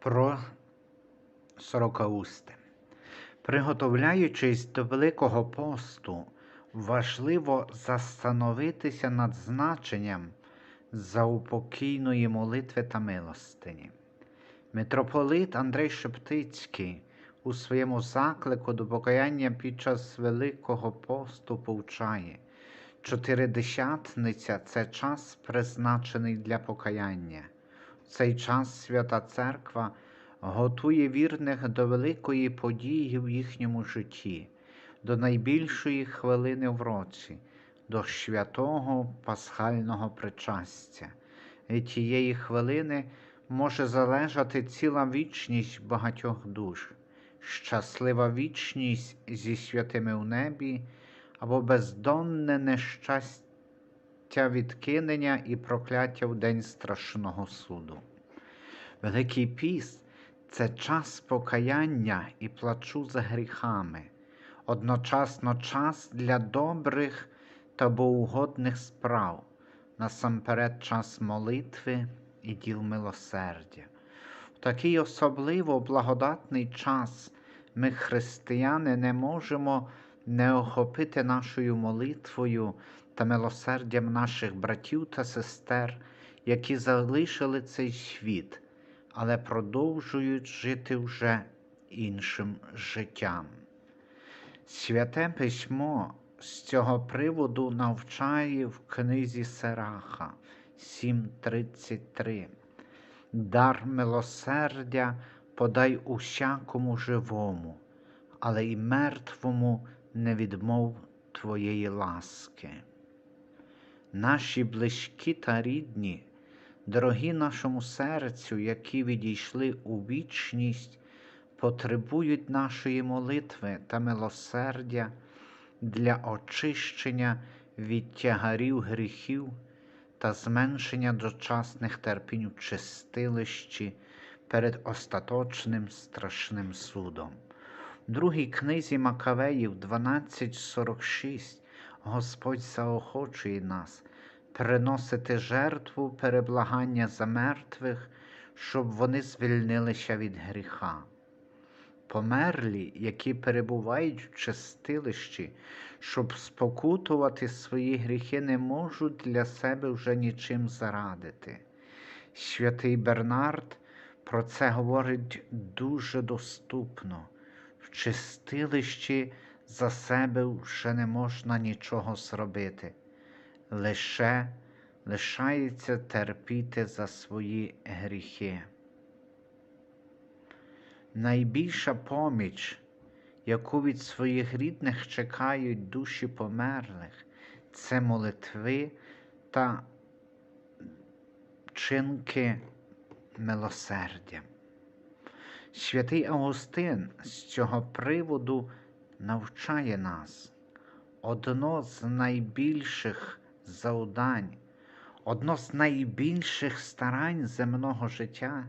Про сорокаусте. Приготовляючись до Великого посту, важливо застановитися над значенням заупокійної молитви та милостині. Митрополит Андрей Шептицький у своєму заклику до покаяння під час Великого посту повчає, Чотиридесятниця це час, призначений для покаяння. Цей час Свята Церква готує вірних до великої події в їхньому житті, до найбільшої хвилини в році, до святого пасхального причастя. Від тієї хвилини може залежати ціла вічність багатьох душ, щаслива вічність зі святими у небі або бездонне нещастя відкинення і прокляття в день страшного суду. Великий піст це час покаяння і плачу за гріхами, одночасно час для добрих та богоугодних справ, насамперед час молитви і діл милосердя. В такий особливо благодатний час ми, християни, не можемо не охопити нашою молитвою та милосердям наших братів та сестер, які залишили цей світ, але продовжують жити вже іншим життям. Святе письмо з цього приводу навчає в книзі Сераха 7.33. Дар милосердя подай усякому живому, але й мертвому не відмов Твоєї ласки. Наші близькі та рідні, дорогі нашому серцю, які відійшли у вічність, потребують нашої молитви та милосердя для очищення від тягарів гріхів та зменшення дочасних терпінь у чистилищі перед остаточним страшним судом. В другій книзі Макавеїв 12.46 Господь заохочує нас приносити жертву переблагання за мертвих, щоб вони звільнилися від гріха. Померлі, які перебувають в чистилищі, щоб спокутувати свої гріхи, не можуть для себе вже нічим зарадити. Святий Бернард про це говорить дуже доступно. В чистилищі за себе вже не можна нічого зробити, лише лишається терпіти за свої гріхи. Найбільша поміч, яку від своїх рідних чекають душі померлих, це молитви та чинки милосердя. Святий Августин з цього приводу навчає нас одно з найбільших завдань, одно з найбільших старань земного життя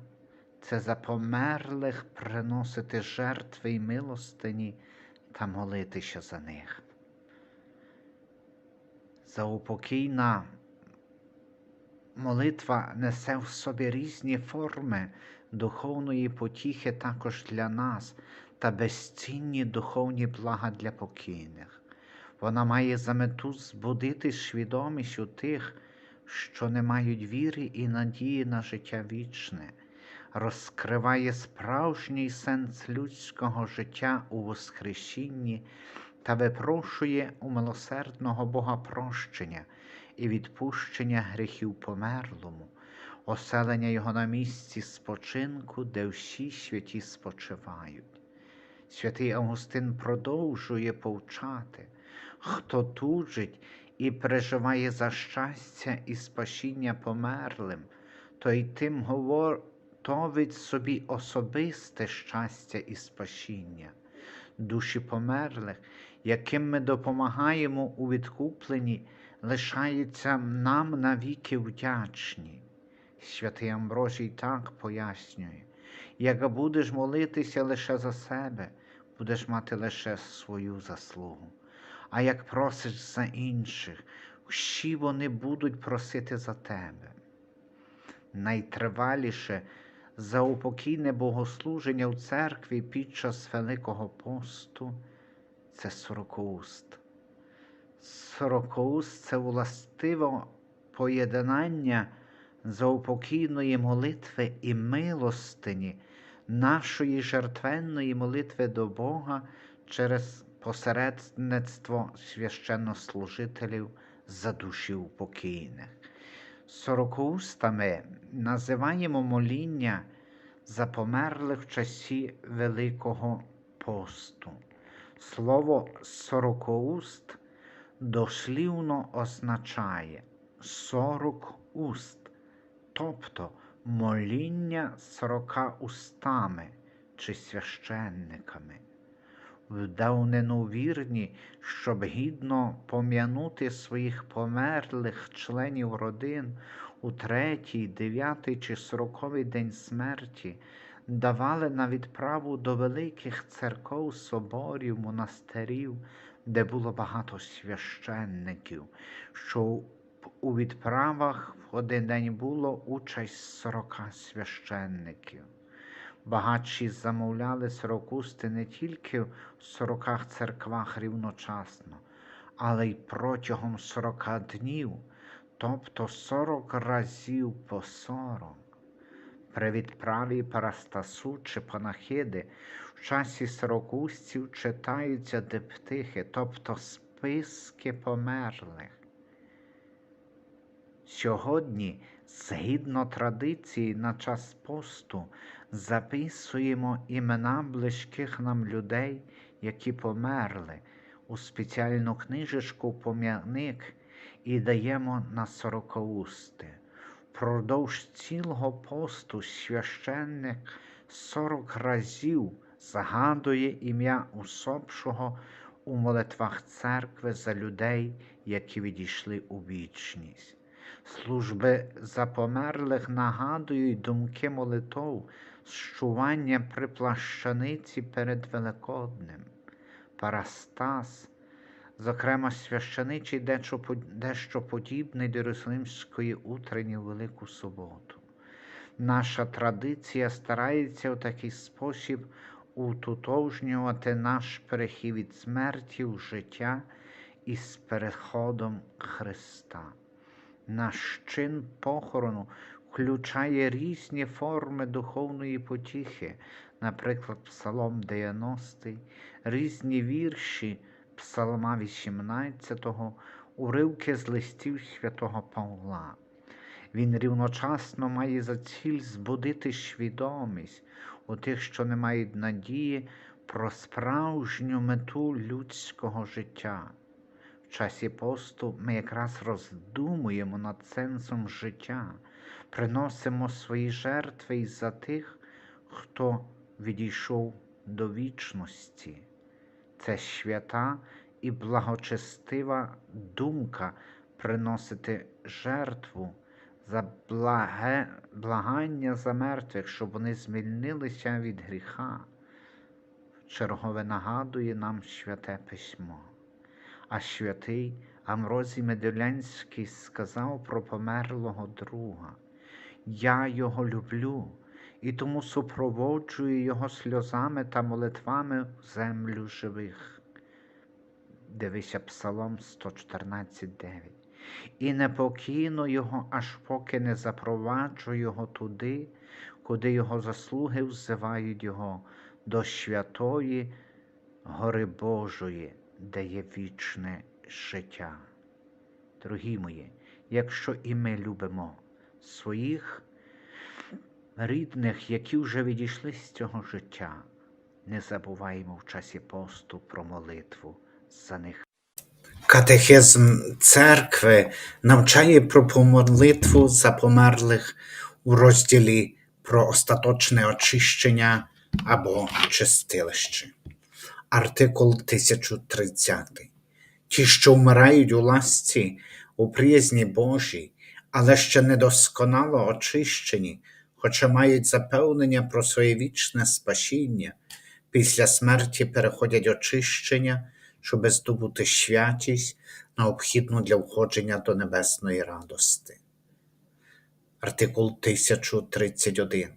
це за померлих приносити жертви й милостині та молитися за них. Заупокійна молитва несе в собі різні форми духовної потіхи також для нас та безцінні духовні блага для покійних. Вона має за мету збудити свідомість у тих, що не мають віри і надії на життя вічне, розкриває справжній сенс людського життя у Воскресінні та випрошує у милосердного Бога прощення і відпущення гріхів померлому, оселення Його на місці спочинку, де всі святі спочивають. Святий Августин продовжує повчати, хто тужить і переживає за щастя і спасіння померлим, той тим готовить собі особисте щастя і спасіння. Душі померлих, яким ми допомагаємо у відкупленні, лишаються нам навіки вдячні. Святий Амброжій так пояснює, як будеш молитися лише за себе, будеш мати лише свою заслугу. А як просиш за інших, всі вони будуть просити за тебе. Найтриваліше за упокійне богослуження у церкві під час Великого посту це сорокоуст. Сорокоуст це властиво поєднання заупокійної молитви і милостині нашої жертвенної молитви до Бога через посередництво священнослужителів за душі упокійних. Сорокоустами називаємо моління за померлих в часі Великого посту. Слово сорокоуст дослівно означає сорок уст, тобто моління сорока устами чи священниками. В давнину вірні, щоб гідно пом'янути своїх померлих членів родин у третій, дев'ятий чи сороковий день смерті, давали на відправу до великих церков, соборів, монастирів, де було багато священників, що у відправах в один день було участь сорока священників. Багатші замовляли сорокусти не тільки в сороках церквах рівночасно, але й протягом сорока днів, тобто сорок разів по сорок. При відправі парастасу чи панахиди в часі сорокустів читаються диптихи, тобто списки померлих. Сьогодні, згідно традиції, на час посту записуємо імена близьких нам людей, які померли, у спеціальну книжечку пом'яник і даємо на сорокоусти. Впродовж цілого посту священник сорок разів згадує ім'я усопшого у молитвах церкви за людей, які відійшли у вічність. Служби за померлих нагадують думки молитов, щування при плащаниці перед Великоднем, Парастас, зокрема священичий дещо, дещо подібний до Єрусалимської утренні в Велику суботу. Наша традиція старається у такий спосіб утотожнювати наш перехід від смерті в життя із переходом Христа. Наш чин похорону включає різні форми духовної потіхи, наприклад, Псалом 90, різні вірші Псалма 18, уривки з листів святого Павла. Він рівночасно має за ціль збудити свідомість у тих, що не мають надії про справжню мету людського життя. В часі посту ми якраз роздумуємо над сенсом життя, приносимо свої жертви і за тих, хто відійшов до вічності. Це свята і благочестива думка приносити жертву за благе, благання за мертвих, щоб вони звільнилися від гріха. Чергове нагадує нам святе письмо. А святий Амрозій Медолянський сказав про померлого друга. Я його люблю і тому супроводжую його сльозами та молитвами в землю живих. Дивися Псалом 114.9. І не покину його, аж поки не запроваджу його туди, куди його заслуги взивають його до святої гори Божої, де є вічне життя. Дорогі мої, якщо і ми любимо своїх рідних, які вже відійшли з цього життя, не забуваємо в часі посту про молитву за них. Катехизм церкви навчає про помолитву за померлих у розділі про остаточне очищення або чистилище. Артикул 1030. Ті, що вмирають у ласці, у приязні Божій, але ще недосконало очищені, хоча мають запевнення про своє вічне спасіння, після смерті переходять очищення, щоби здобути святість, необхідну для входження до небесної радости. Артикул 1031.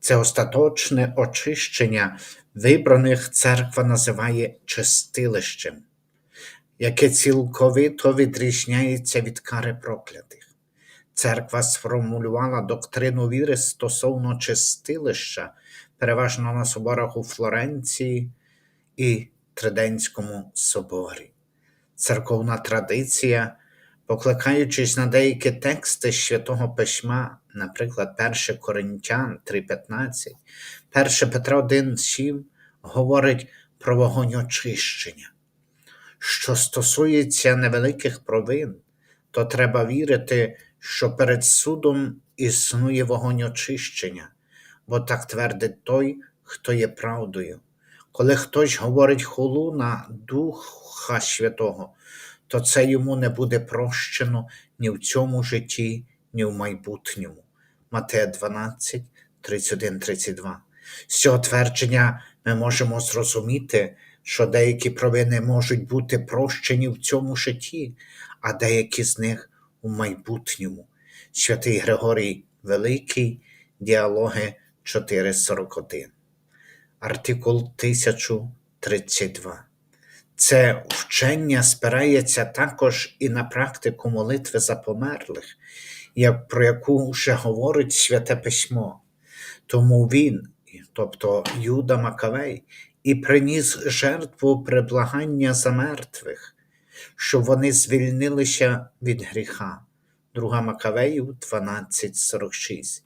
Це остаточне очищення вибраних церква називає чистилищем, яке цілковито відрізняється від кари проклятих. Церква сформулювала доктрину віри стосовно чистилища, переважно на соборах у Флоренції і Триденському соборі. Церковна традиція, покликаючись на деякі тексти Святого Письма, наприклад, 1 Коринтян 3:15, 1 Петра 1:7, говорить про вогонь очищення. Що стосується невеликих провин, то треба вірити, що перед судом існує вогонь очищення, бо так твердить той, хто є правдою. Коли хтось говорить хулу на Духа Святого, то це йому не буде прощено ні в цьому житті, ні в майбутньому. Матея 12, 31, 32. З цього твердження ми можемо зрозуміти, що деякі провини можуть бути прощені в цьому житті, а деякі з них у майбутньому. Святий Григорій Великий, діалоги 441. Артикул 1032. Це вчення спирається також і на практику молитви за померлих, як про яку вже говорить Святе Письмо. Тому він, тобто Юда Макавей, і приніс жертву приблагання за мертвих, щоб вони звільнилися від гріха. 2 Макавеїв 12.46.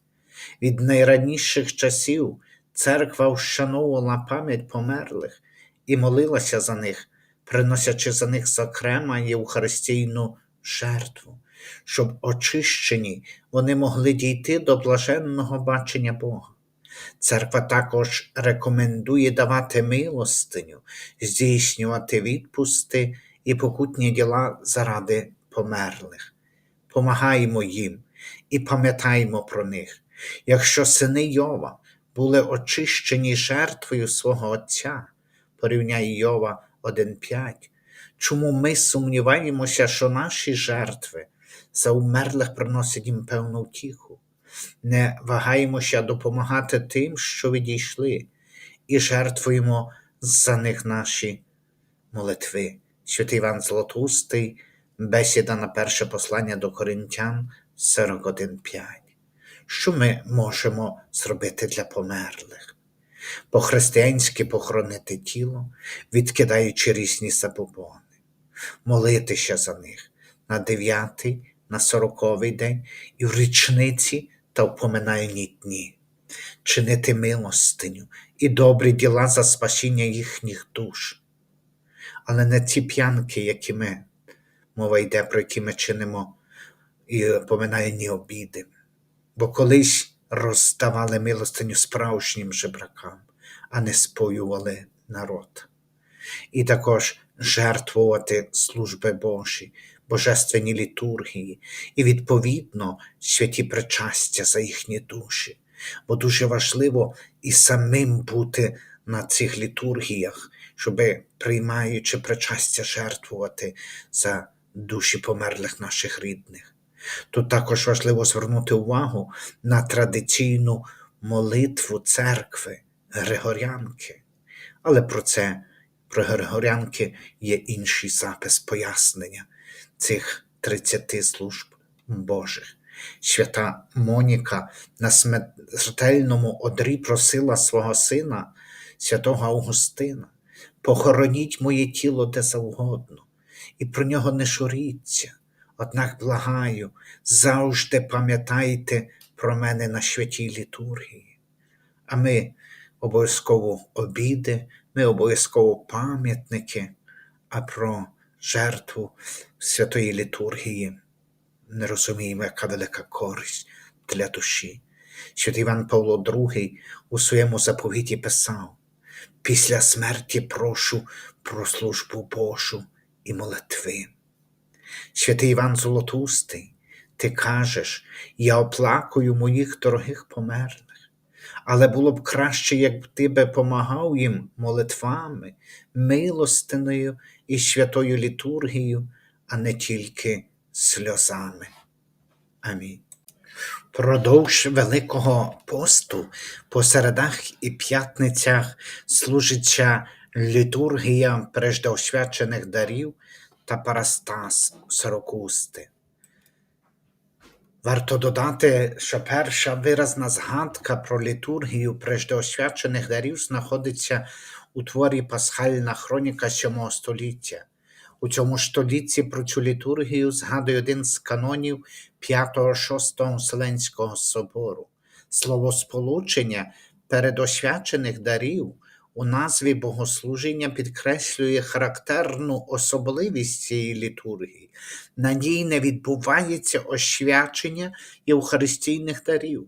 Від найраніших часів церква вшановувала пам'ять померлих і молилася за них, приносячи за них, зокрема, євхаристійну жертву, щоб очищені вони могли дійти до блаженного бачення Бога. Церква також рекомендує давати милостиню, здійснювати відпусти і покутні діла заради померлих. Помагаємо їм і пам'ятаємо про них. Якщо сини Йова були очищені жертвою свого Отця, порівняй Йова 1.5, чому ми сумніваємося, що наші жертви за умерлих приносять їм певну втіху? Не вагаємося допомагати тим, що відійшли, і жертвуємо за них наші молитви. Святий Іван Златустий, бесіда на перше послання до Коринтян 41.5. Що ми можемо зробити для померлих? По-християнськи похоронити тіло, відкидаючи різні забобони, молитися за них на дев'ятий, на сороковий день і в річниці та в поминальні дні, чинити милостиню і добрі діла за спасіння їхніх душ. Але не ті п'янки, які ми, мова йде, про які ми чинимо і поминальні обіди. Бо колись роздавали милостиню справжнім жебракам, а не споювали народ. І також жертвувати служби Божі, божественні літургії і, відповідно, святі причастя за їхні душі. Бо дуже важливо і самим бути на цих літургіях, щоб, приймаючи причастя, жертвувати за душі померлих наших рідних. Тут також важливо звернути увагу на традиційну молитву церкви Григорянки. Але про це, про Григорянки, є інший запис пояснення цих 30 служб Божих. Свята Моніка на смертельному одрі просила свого сина, святого Августина, похороніть моє тіло де завгодно, і про нього не шуріться. Однак благаю, завжди пам'ятайте про мене на святій літургії. А ми обов'язково обіди, ми обов'язково пам'ятники, а про жертву святої літургії не розуміємо, яка велика користь для душі. Святий Іван Павло II у своєму заповіті писав: після смерті прошу про службу Божу і молитви. Святий Іван Золотустий, ти кажеш, я оплакую моїх дорогих померлих, але було б краще, якби ти би помагав їм молитвами, милостиною і святою літургією, а не тільки сльозами. Амінь. Продовж Великого посту по середах і п'ятницях служиться літургія преждеосвячених дарів та парастас сорокусти. Варто додати, що перша виразна згадка про літургію преждеосвячених дарів знаходиться у творі Пасхальна хроніка 7 століття. У цьому столітті про цю літургію згадує один з канонів 5-6 Вселенського собору. Словосполучення передосвячених дарів у назві богослужіння підкреслює характерну особливість цієї літургії. На ній не відбувається освячення євхаристійних дарів,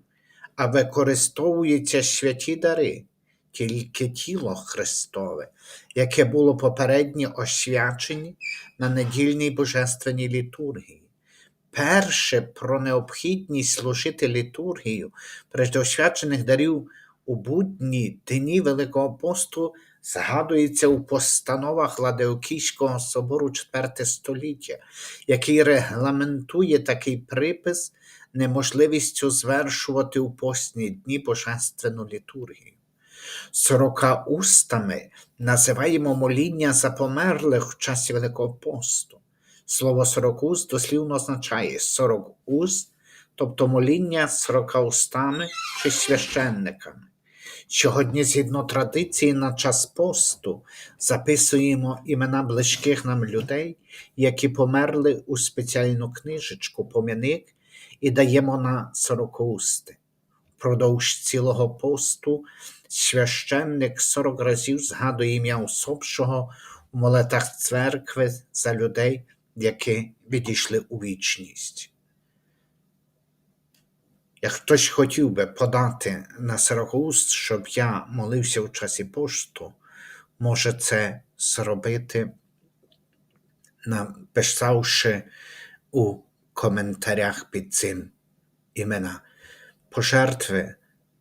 а використовуються святі дари, тільки тіло Христове, яке було попередньо освячені на недільній божественній літургії. Перше про необхідність служити літургію преждеосвячених дарів у будні дні Великого посту згадується у постановах Ладеокійського собору IV століття, який регламентує такий припис неможливістю звершувати у постні дні божественну літургію. Сорока устами називаємо моління за померлих в часі Великого посту. Слово сорок уст дослівно означає сорок уст, тобто моління сорока устами чи священниками. Сьогодні, згідно традиції, на час посту записуємо імена близьких нам людей, які померли у спеціальну книжечку, пом'яник, і даємо на сорокоусти. Продовж цілого посту священник 40 разів згадує ім'я усопшого у молитах церкви за людей, які відійшли у вічність. Як хтось хотів би подати на сорокоуст, щоб я молився в часі пошту, може це зробити, написавши у коментарях під цим імена. Пожертви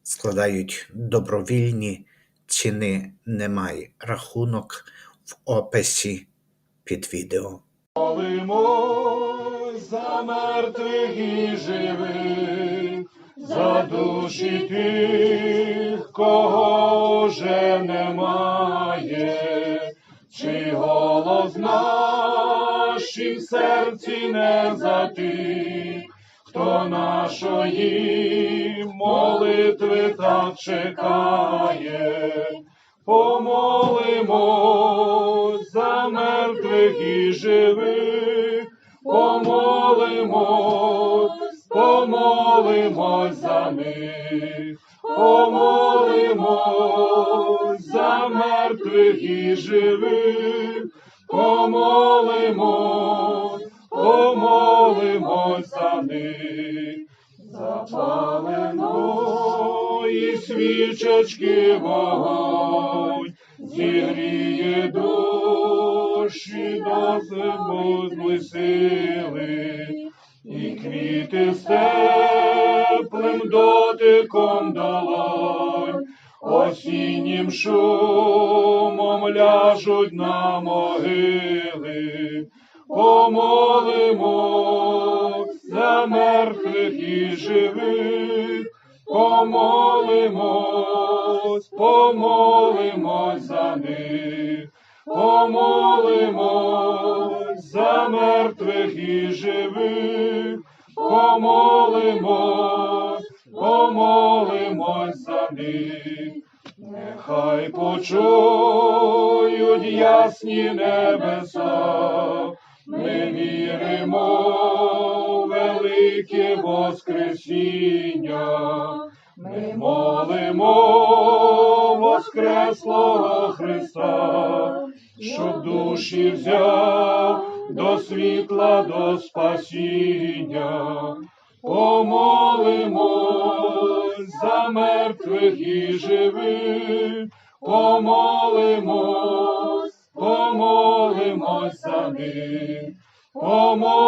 складають добровільні, ціни немає. Рахунок в описі під відео. Молимось за мертвих і живих, за душі тих, кого вже немає, чи голос в серці не затих, хто нашої молитви так чекає. Помолимось за мертвих і живих, помолимось, помолимось за них, помолимось за мертвих і живих, помолимось, Помолимось за мертвих і живих, помолимось, помолимось за них, помолимось за мертвих і живих, помолимось, помолимось за них. Нехай почують ясні небеса, віримо велике Воскресіння, ми молимо Воскреслого Христа, щоб душі взяв до світла, до спасіння. Помолимось за мертвих і живих, помолимось, помолимось за них, помолимось